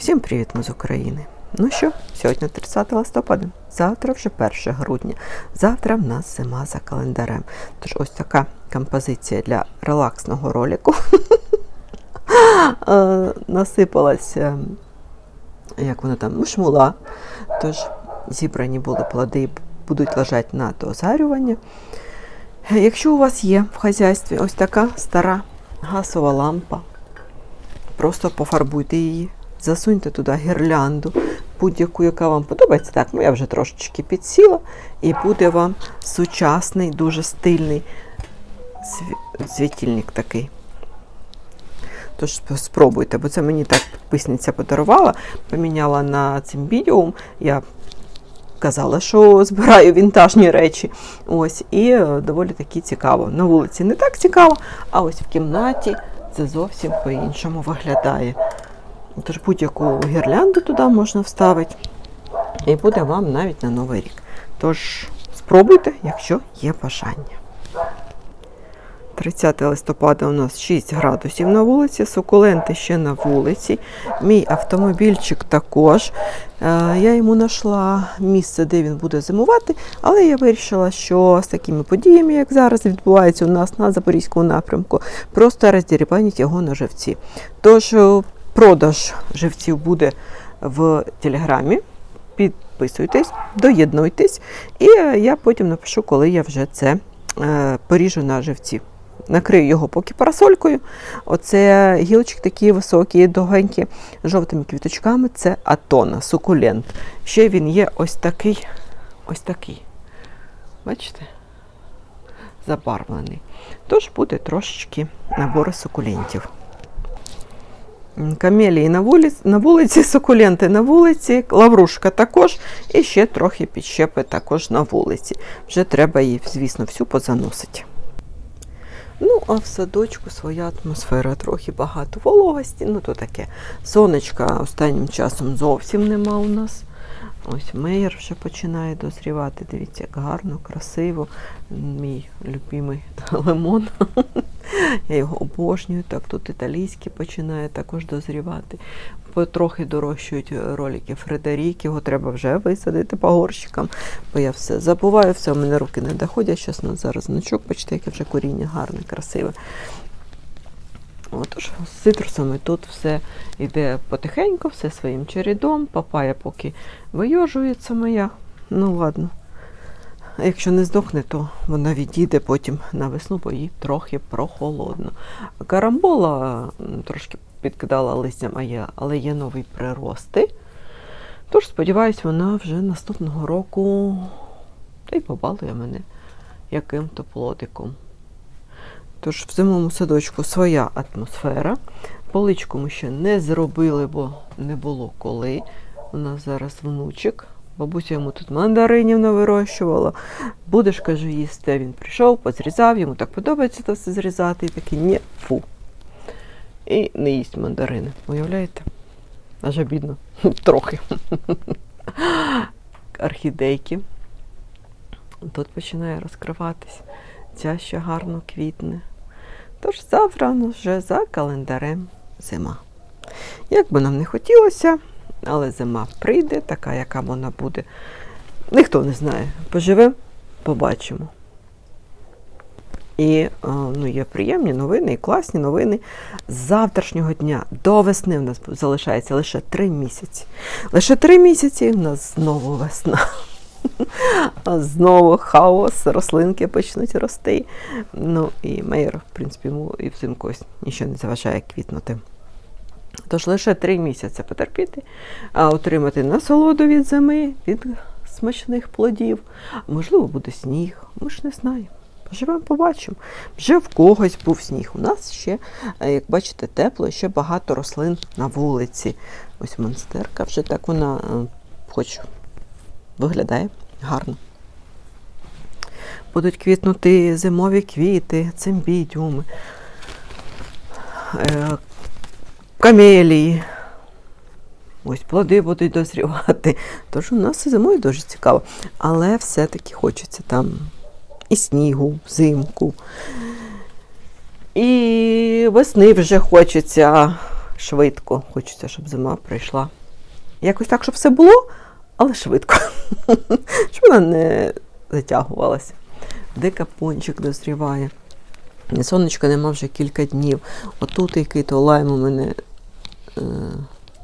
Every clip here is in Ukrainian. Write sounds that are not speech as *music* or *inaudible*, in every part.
Всім привіт, ми з України. Ну що, сьогодні 30 листопада, завтра вже 1 грудня. Завтра в нас зима за календарем. Тож ось така композиція для релаксного ролику. *laughs* Е, Насипалась, е, як вона там, ну, шмула. Тож зібрані були плоди, будуть лежати на дозарювання. Якщо у вас є в хазяйстві ось така стара газова лампа, просто пофарбуйте її, засуньте туди гірлянду, будь-яку, яка вам подобається. Так, ну я вже трошечки підсіла, і буде вам сучасний, дуже стильний сві- світильник такий. Тож спробуйте, бо це мені так підписниця подарувала, поміняла на цимбідіум. Я казала, що збираю вінтажні речі. Ось, і е, доволі таки цікаво. На вулиці не так цікаво, а ось в кімнаті це зовсім по-іншому виглядає. Тож будь-яку гірлянду туди можна вставити, і буде вам навіть на Новий рік. Тож спробуйте, якщо є бажання. 30 листопада у нас 6 градусів на вулиці, сукуленти ще на вулиці. Мій автомобільчик також. Е, Я йому знайшла місце, де він буде зимувати, але я вирішила, що з такими подіями, як зараз відбувається у нас на Запорізькому напрямку, просто роздірібанять його на живці. Тож продаж живців буде в телеграмі. Підписуйтесь, доєднуйтесь, і е, я потім напишу, коли я вже це е, поріжу на живці. Накрию його поки парасолькою. Оце гілочки такі високі, довгенькі, жовтими квіточками. Це атона, сукулент. Ще він є ось такий, ось такий. Бачите? Забарвлений. Тож буде трошечки набори сукулентів. Камелії на вулиці, на *laughs* вулиці, сукуленти на вулиці, лаврушка також, і ще трохи підщепи також на вулиці. Вже треба її, звісно, всю позаносити. Ну, а в садочку своя атмосфера, трохи багато вологості, ну то таке. Сонечка останнім часом зовсім нема у нас. Ось мейер вже починає дозрівати. Дивіться, як гарно, красиво. Мій любимий *laughs* лимон. Я його обожнюю. Так, тут італійський починає також дозрівати. Потрохи дорощують ролики Фредерік, його треба вже висадити по горщикам, бо я все забуваю, все, у мене руки не доходять. Зараз значок, бачите, яке вже коріння гарне, красиве. Отож, з цитрусами тут все йде потихеньку, все своїм чередом. Папая поки вийожується моя. Ну ладно. Якщо не здохне, то вона відійде потім на весну, бо їй трохи прохолодно. Карамбола трошки підкидала листям, а є, але є нові прирости. Тож, сподіваюсь, вона вже наступного року та й побалує мене яким-то плодиком. Тож в зимовому садочку своя атмосфера. Поличку ми ще не зробили, бо не було коли. У нас зараз внучик. Бабуся йому тут мандаринів навирощувала. Будеш, кажу, їсти. Він прийшов, позрізав, йому так подобається це все зрізати. І такий ні, фу. І не їсть мандарини. Уявляєте? Аж обідно. *laughs* Трохи. *laughs* Орхідейки. Тут починає розкриватись. Ця ще гарно квітне. Тож завтра вже за календарем зима. Як би нам не хотілося, але зима прийде, така, яка вона буде. Ніхто не знає. Поживемо, побачимо. І е, ну, є приємні новини і класні новини. З завтрашнього дня до весни в нас залишається лише три місяці. Лише три місяці в нас знову весна. Знову хаос, рослинки почнуть рости. Ну і мейер, в принципі, йому і взимку ось нічого не заважає квітнути. Тож лише три місяці потерпіти, а отримати насолоду від зими, від смачних плодів. Можливо, буде сніг, ми ж не знаємо. Поживемо, побачимо. Вже в когось був сніг. У нас ще, е, як бачите, тепло, ще багато рослин на вулиці. Ось монстерка вже так вона е, хоч виглядає гарно. Будуть квітнути зимові квіти, цимбідіуми, е, камелії. Ось плоди будуть дозрівати. Тож у нас зимою дуже цікаво. Але все-таки хочеться там і снігу, взимку. І весни вже хочеться. швидко. Хочеться, щоб зима прийшла. Якось так, щоб все було, але швидко. *laughs* щоб вона не затягувалася. Де капончик дозріває. Сонечка нема вже кілька днів. Отут який то лайм у мене е,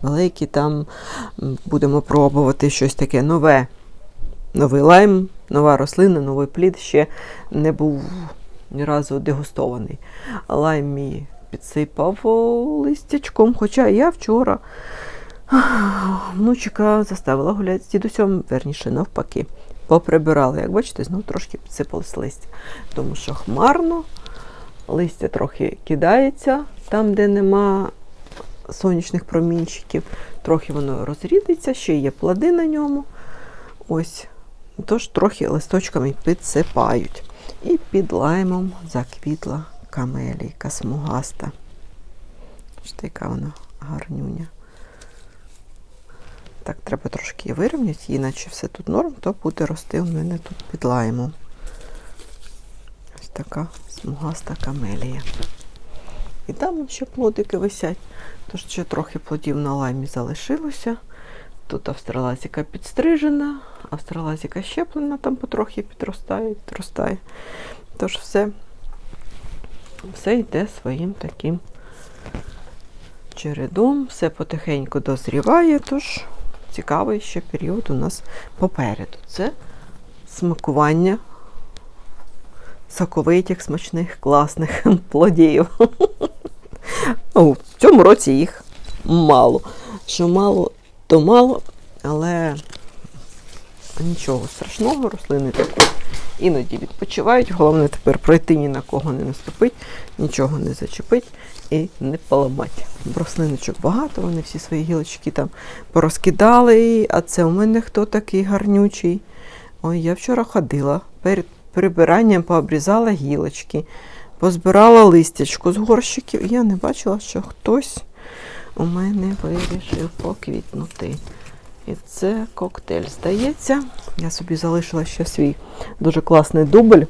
великий, там будемо пробувати щось таке нове. Новий лайм, нова рослина, новий плід ще не був ні разу дегустований. Лайм мій підсипав листячком, хоча я вчора внучика заставила гуляти з дідусем, верніше навпаки. Поприбирала, як бачите, знову трошки підсипалось листя. Тому що хмарно, листя трохи кидається там, де нема сонячних промінчиків, трохи воно розрідиться, ще є плоди на ньому. Ось. Тож трохи листочками підсипають. І під лаймом заквітла камелійка смугаста. Ось яка вона гарнюня. Так, треба трошки її вирівняти, іначе все тут норм, то буде рости у мене тут під лаймом. Ось така смугаста камелія. І там ще плодики висять. Тож ще трохи плодів на лаймі залишилося. Тут австралазіка підстрижена, австралазіка щеплена, там потрохи підростає, підростає. Тож все, все йде своїм таким чередом, все потихеньку дозріває, тож цікавий ще період у нас попереду. Це смакування соковитих, смачних, класних *laughs* плодів. В цьому році їх мало. Що мало, то мало, але нічого страшного, рослини також іноді відпочивають. Головне тепер пройти ні на кого не наступить, нічого не зачепить і не поламати. Рослиночок багато, вони всі свої гілочки там порозкидали. А це у мене хто такий гарнючий. Ой, я вчора ходила, перед прибиранням пообрізала гілочки, позбирала листячку з горщиків. Я не бачила, що хтось у мене вирішив поквітнути. І це коктейль, здається. Я собі залишила ще свій дуже класний дубль,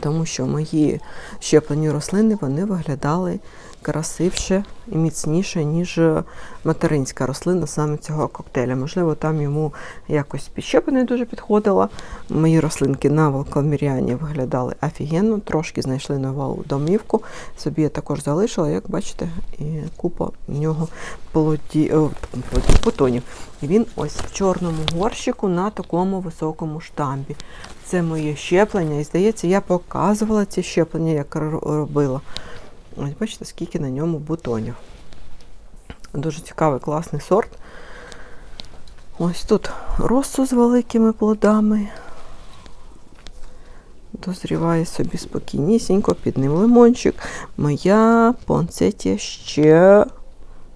тому що мої щеплені рослини вони виглядали красивше і міцніше, ніж материнська рослина саме цього коктейля. Можливо, там йому якось підщепа не дуже підходила. Мої рослинки на Волкоміряні виглядали офігенно, трошки знайшли нову домівку. Собі я також залишила, як бачите, і купа в нього плоді, плоді, бутонів. І він ось в чорному горщику на такому високому штамбі. Це моє щеплення, і здається, я показувала ці щеплення, як робила. Ось бачите, скільки на ньому бутонів. Дуже цікавий, класний сорт. Ось тут росу з великими плодами. Дозріває собі спокійнісінько, під ним лимончик. Моя понцетія ще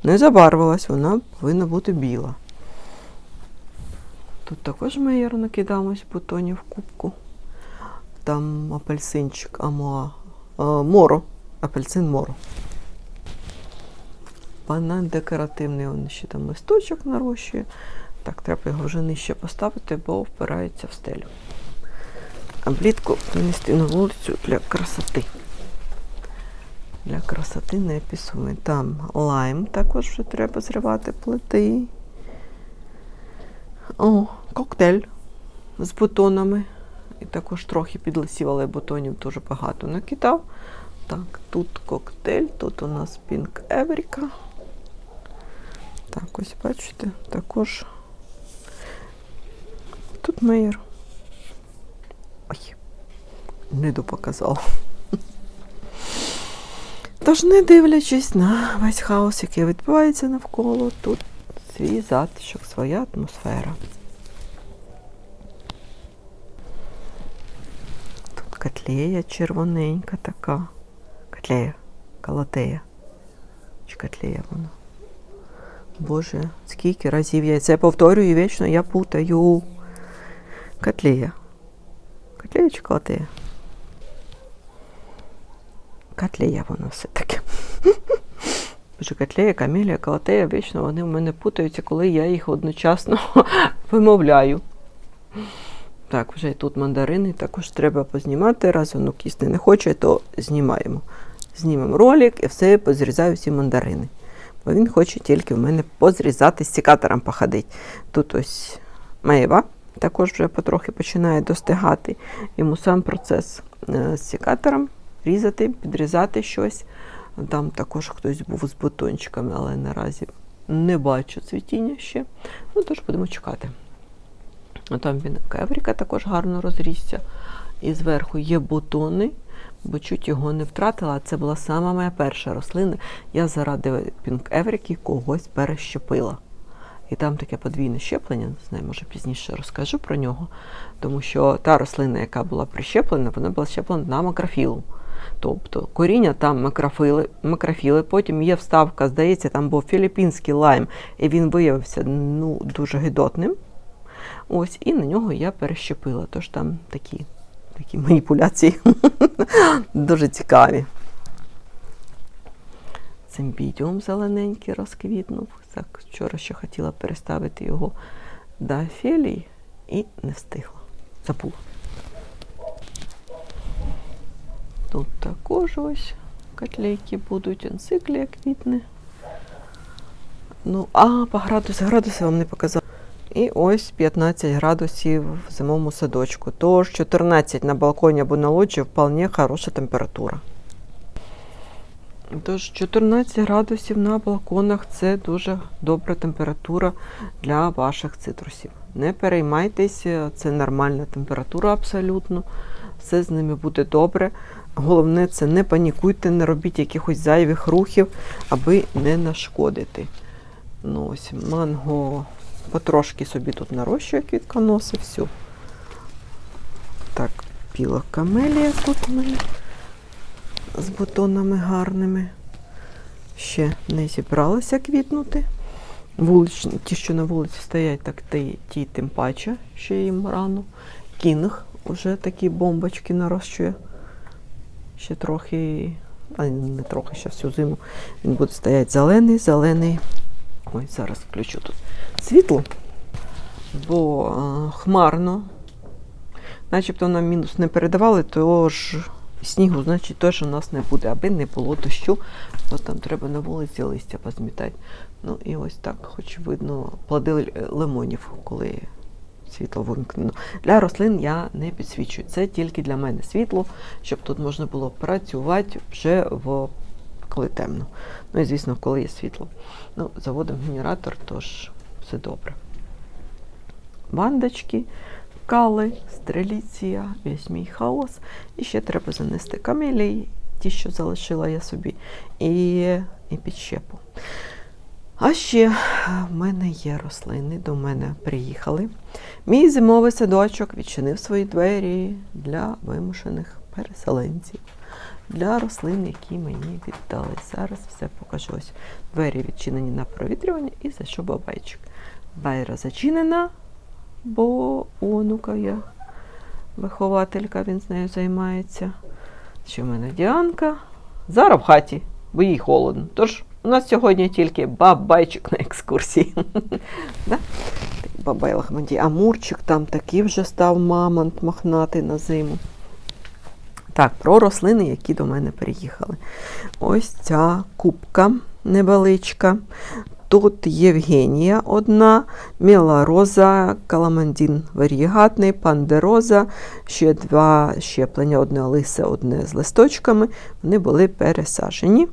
не забарвилась, вона повинна бути біла. Тут також мейер накидав ось бутонів в кубку. Там апельсинчик амоа, а, моро, апельсин моро. Банан декоративний, він ще там листочок нарощує. Так, треба його вже нижче поставити, бо впирається в стелю. А влітку винести на вулицю для красоти. Для красоти не пісує. Там лайм також вже треба зривати плити. О, коктейль з бутонами. І також трохи підлисів, але бутонів дуже багато накидав. Так, тут коктейль, тут у нас Pink Евріка. Так, ось бачите, також тут мейер. Ой, не допоказав. Тож, не дивлячись на весь хаос, який відбувається навколо, тут свій затишок, своя атмосфера. Тут котлея червоненька така. Котлея, калатея. Чи котлея вона? Боже, скільки разів я це повторюю і вічно я путаю. Котлея. Котлея чи калатея? Котлея воно все-таки. *laughs* Боже, котлея, камелія, калатея, вічно вони в мене путаються, коли я їх одночасно *laughs* вимовляю. Так, вже тут мандарини також треба познімати. Раз онук їсти не хоче, то знімаємо. Знімемо ролик і все позрізаю всі мандарини. бо він хоче тільки в мене позрізати з сікатором походити. Тут ось Мейва також вже потрохи починає достигати. Йому сам процес е, з сікатором різати, підрізати щось. Там також хтось був з бутончиками, але наразі не бачу цвітіння ще. Ну, тож будемо чекати. А Там він кевріка також гарно розрісся. І зверху є бутони, бо чуть його не втратила. Це була сама моя перша рослина. Я заради пінк Евріки когось перещепила. І там таке подвійне щеплення, не знаю, може пізніше розкажу про нього. Тому що та рослина, яка була прищеплена, вона була щеплена на макрофілу. Тобто коріння там макрофіли, макрофіли, потім є вставка, здається, там був філіппінський лайм, і він виявився ну, дуже гидотним. Ось, і на нього я перещепила. Тож там такі, такі маніпуляції *laughs* дуже цікаві. Цимбідіум зелененький розквітнув. Так, вчора ще хотіла переставити його до Офелії і не встигла. Забула. Тут також ось котлейки будуть, енциклія квітне. Ну, а, по градусу, градуси вам не показала. І ось 15 градусів в зимовому садочку. Тож 14 на балконі або на лоджі вполне хороша температура. Тож 14 градусів на балконах це дуже добра температура для ваших цитрусів. Не переймайтеся, це нормальна температура абсолютно. Все з ними буде добре. Головне, це не панікуйте, не робіть якихось зайвих рухів, аби не нашкодити. Ну ось манго потрошки собі тут нарощує квітконоси, все. Так, біла камелія тут у мене з бутонами гарними. Ще не зібралася квітнути. Вуличні, ті, що на вулиці стоять, так ті, ті тим паче, ще їм рано. Кінг уже такі бомбочки нарощує. Ще трохи, а не трохи, ще всю зиму. Він буде стояти зелений, зелений. Ой, зараз включу тут світло, бо а, хмарно. Начебто нам мінус не передавали, тож снігу, значить, теж у нас не буде, аби не було дощу, бо там треба на вулиці листя позмітати. Ну і ось так, хоч видно, плоди лимонів, коли світло вимкнено. Для рослин я не підсвічую. Це тільки для мене світло, щоб тут можна було працювати вже в коли темно. Ну і звісно, коли є світло. Ну, Заводимо генератор, тож все добре. Бандочки, кали, стреліція, весь мій хаос. І ще треба занести камелії, ті, що залишила я собі, і, і підщепу. А ще в мене є рослини, до мене приїхали. Мій зимовий садочок відчинив свої двері для вимушених переселенців, для рослин, які мені віддали. Зараз все покажу. Ось Двері відчинені на провітрювання і зайшов бабайчик. Байра зачинена, бо онука є вихователька, він з нею займається. Що в мене Діанка? Зараз в хаті, бо їй холодно. Тож у нас сьогодні тільки бабайчик на екскурсії. *laughs* Бабай Лахманді. Амурчик там такий вже став мамонт мохнатий на зиму. Так, про рослини, які до мене приїхали. Ось ця кубка невеличка. Тут Євгенія одна, Мілароза, Каламандін варігатний, пандероза, ще два щеплення, одне лисе, одне з листочками. Вони були пересажені.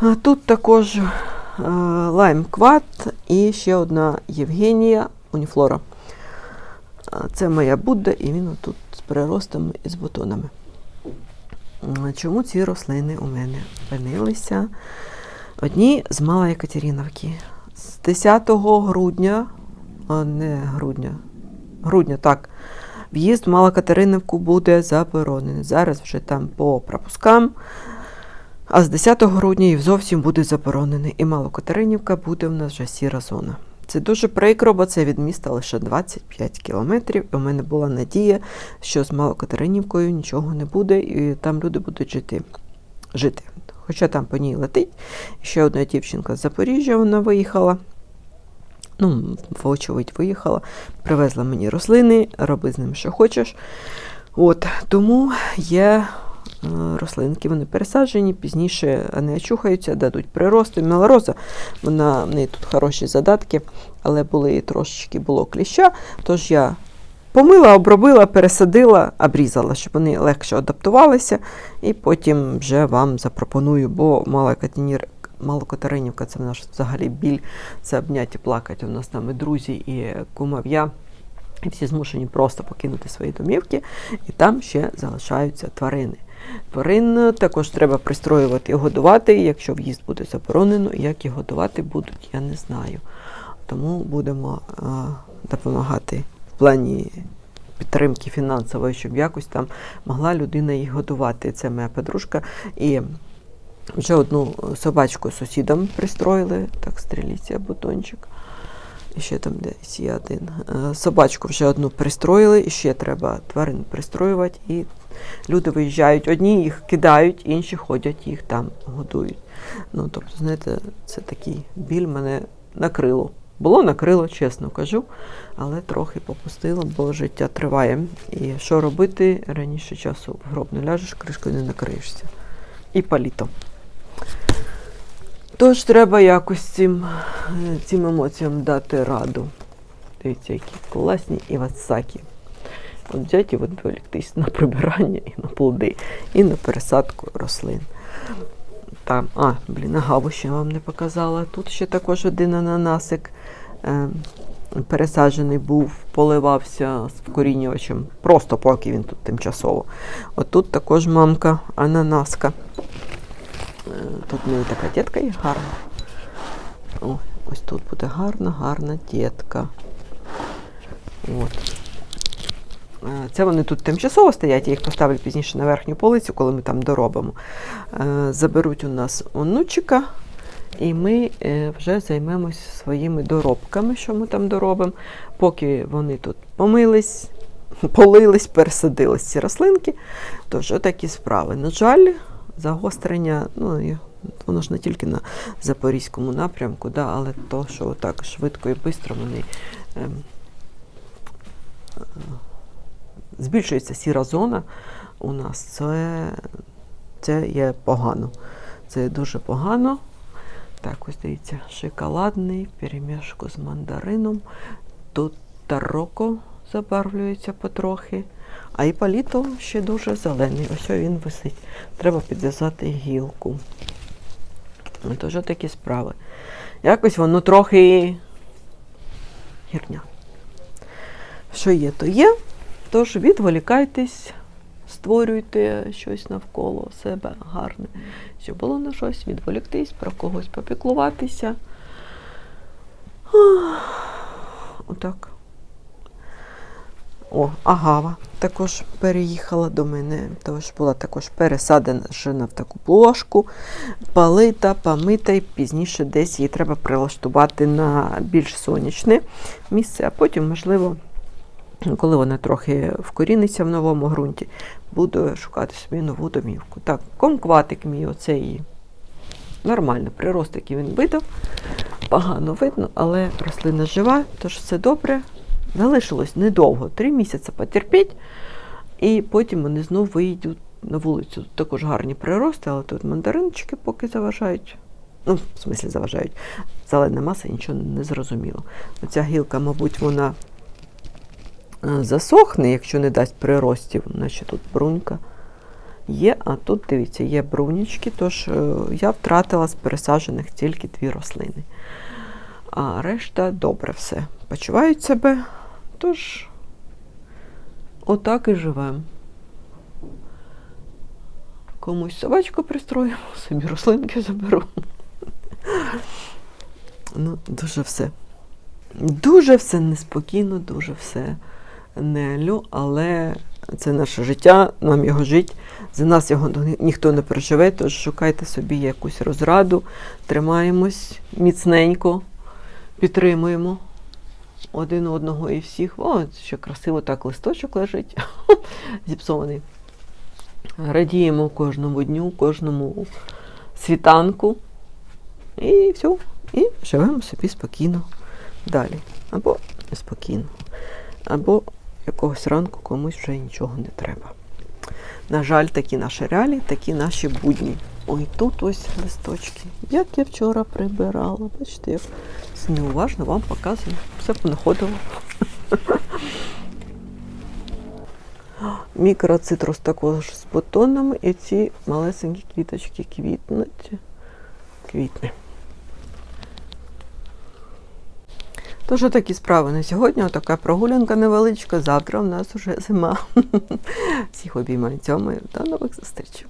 А Тут також е, лайм кват і ще одна Євгенія уніфлора. Це моя Будда, і він тут з приростами і з бутонами. Чому ці рослини у мене опинилися? Одні з Малої Катериновки. З 10 грудня, а не грудня, грудня, так, в'їзд в Малокатериновку буде заборонений. Зараз вже там по пропускам. А з 10 грудня і зовсім буде заборонений. І Малокатеринівка буде в нас вже сіра зона. Це дуже прикро, бо це від міста лише 25 кілометрів. У мене була надія, що з Малокатеринівкою нічого не буде, і там люди будуть жити. жити. Хоча там по ній летить. Ще одна дівчинка з Запоріжжя вона виїхала. Ну, вочевидь, виїхала, привезла мені рослини, роби з ними, що хочеш. От, Тому е, рослинки. Вони пересаджені, пізніше вони очухаються, дадуть прирости. Мелороза, вона, в неї тут хороші задатки, але були трошечки було кліща. Тож я помила, обробила, пересадила, обрізала, щоб вони легше адаптувалися. І потім вже вам запропоную, бо малокатінір. Малокатеринівка це наш взагалі біль, це обняті плакати. У нас там і друзі, і кумов'я. І всі змушені просто покинути свої домівки, і там ще залишаються тварини. Тварин також треба пристроювати і годувати. Якщо в'їзд буде заборонено, як їх годувати будуть, я не знаю. Тому будемо а, допомагати в плані підтримки фінансової, щоб якось там могла людина їх годувати. Це моя подружка. І вже одну собачку сусідам пристроїли, так, стріліться бутончик. І ще там десь є один. Е, Собачку вже одну пристроїли, і ще треба тварин пристроювати. І люди виїжджають, одні їх кидають, інші ходять, їх там годують. Ну, тобто, знаєте, це такий біль мене накрило. Було накрило, чесно кажу, але трохи попустило, бо життя триває. І що робити раніше часу в гроб не ляжеш, кришкою не накриєшся. І паліто. Тож треба якось цим, цим емоціям дати раду. Дивіться, які класні івасакі. От взяти і відволіктись на прибирання і на плоди, і на пересадку рослин. Там, а, блін, агаву ще вам не показала. Тут ще також один ананасик е, пересаджений був, поливався з вкорінювачем, просто поки він тут тимчасово. От тут також мамка ананаска. Е, Тут в неї така дітка є гарна. О, ось тут буде гарна, гарна дітка. От. Е, Це вони тут тимчасово стоять, я їх поставлю пізніше на верхню полицю, коли ми там доробимо. Е, Заберуть у нас онучика, і ми е, вже займемось своїми доробками, що ми там доробимо. Поки вони тут помились, *laughs* полились, пересадились ці рослинки. Тож отакі справи. На жаль, загострення, ну, воно ж не тільки на запорізькому напрямку, да, але то, що так швидко і швидко вони. ем, збільшується сіра зона у нас, це, це є погано. Це дуже погано. Так, ось дивіться, шоколадний перемішку з мандарином. Тут тароко забарвлюється потрохи. А іпаліто ще дуже зелений. Ось він висить. Треба підв'язати гілку. Тож такі справи. Якось воно трохи гірня. Що є, то є. Тож відволікайтесь, створюйте щось навколо себе гарне, щоб було на щось відволіктись, про когось попіклуватися. Отак. О, агава також переїхала до мене, тож була також пересадена в таку плошку, полита, помита, і пізніше десь її треба прилаштувати на більш сонячне місце, а потім, можливо, коли вона трохи вкоріниться в новому ґрунті, буду шукати собі нову домівку. Так, комкватик мій оцей нормально, приростик він видав, погано видно, але рослина жива, тож все добре. Залишилось недовго, три місяці потерпіть, і потім вони знову вийдуть на вулицю. Тут також гарні прирости, але тут мандаринчики поки заважають. Ну, в смислі заважають. Зелена маса, нічого не зрозуміло. Оця гілка, мабуть, вона засохне, якщо не дасть приростів, значить тут брунька є, а тут, дивіться, є брунічки, тож е, я втратила з пересаджених тільки дві рослини. А решта добре все. Почувають себе, тож отак і живемо. Комусь собачку пристроїмо, *laughs* собі рослинки заберу. Ну, дуже все. Дуже все неспокійно, дуже все не алю, але це наше життя, нам його жить. За нас його ніхто не переживе, тож шукайте собі якусь розраду, тримаємось міцненько, підтримуємо один одного і всіх. О, що красиво так листочок лежить, *laughs* зіпсований. Радіємо кожному дню, кожному світанку. І все. І живемо собі спокійно далі. Або спокійно. Або якогось ранку комусь вже нічого не треба. На жаль, такі наші реалії, такі наші будні. Ой, тут ось листочки. Як я вчора прибирала. Бачите, як неуважно вам показую. Все понаходила. Мікроцитрус також з бутонами, і ці малесенькі квіточки квітнуть. Квітне. Тож такі справи на сьогодні. Отака прогулянка невеличка. Завтра у нас уже зима. *laughs* Всіх обіймаю цьому. До нових зустрічей.